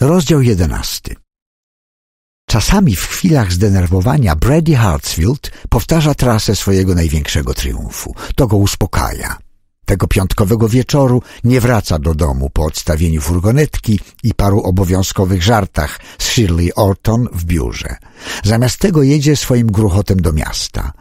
Rozdział jedenasty. Czasami w chwilach zdenerwowania Brady Hartsfield powtarza trasę swojego największego triumfu. To go uspokaja. Tego piątkowego wieczoru nie wraca do domu po odstawieniu furgonetki i paru obowiązkowych żartach z Shirley Orton w biurze. Zamiast tego jedzie swoim gruchotem do miasta.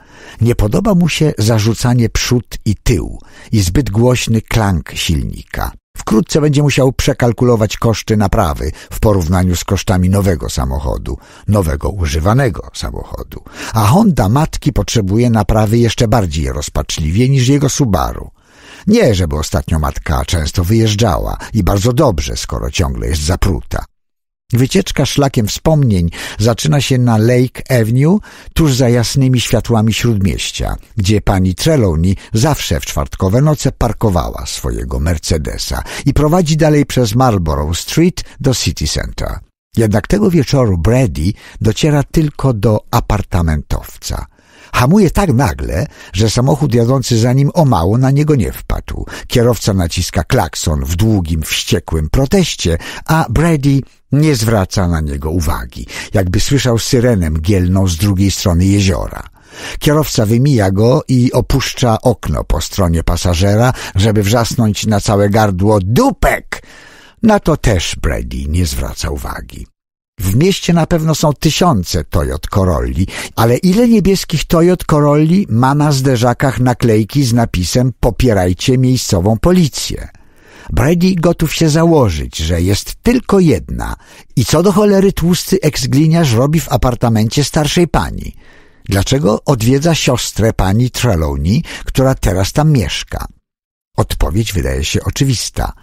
Nie podoba mu się zarzucanie przód i tył i zbyt głośny klank silnika. Wkrótce będzie musiał przekalkulować koszty naprawy w porównaniu z kosztami nowego samochodu, nowego używanego samochodu. A Honda matki potrzebuje naprawy jeszcze bardziej rozpaczliwie niż jego Subaru. Nie, żeby ostatnio matka często wyjeżdżała i bardzo dobrze, skoro ciągle jest zapruta. Wycieczka szlakiem wspomnień zaczyna się na Lake Avenue, tuż za jasnymi światłami śródmieścia, gdzie pani Trelawney zawsze w czwartkowe noce parkowała swojego Mercedesa i prowadzi dalej przez Marlborough Street do City Center. Jednak tego wieczoru Brady dociera tylko do apartamentowca – Hamuje tak nagle, że samochód jadący za nim o mało na niego nie wpadł. Kierowca naciska klakson w długim, wściekłym proteście, a Brady nie zwraca na niego uwagi, jakby słyszał syrenę mgielną z drugiej strony jeziora. Kierowca wymija go i opuszcza okno po stronie pasażera, żeby wrzasnąć na całe gardło dupek. Na to też Brady nie zwraca uwagi. W mieście na pewno są tysiące Toyot Corolli, ale ile niebieskich Toyot Corolli ma na zderzakach naklejki z napisem popierajcie miejscową policję? Brady gotów się założyć, że jest tylko jedna i co do cholery tłusty eksgliniarz robi w apartamencie starszej pani. Dlaczego odwiedza siostrę pani Trelawney, która teraz tam mieszka? Odpowiedź wydaje się oczywista.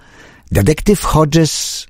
Detektyw Hodges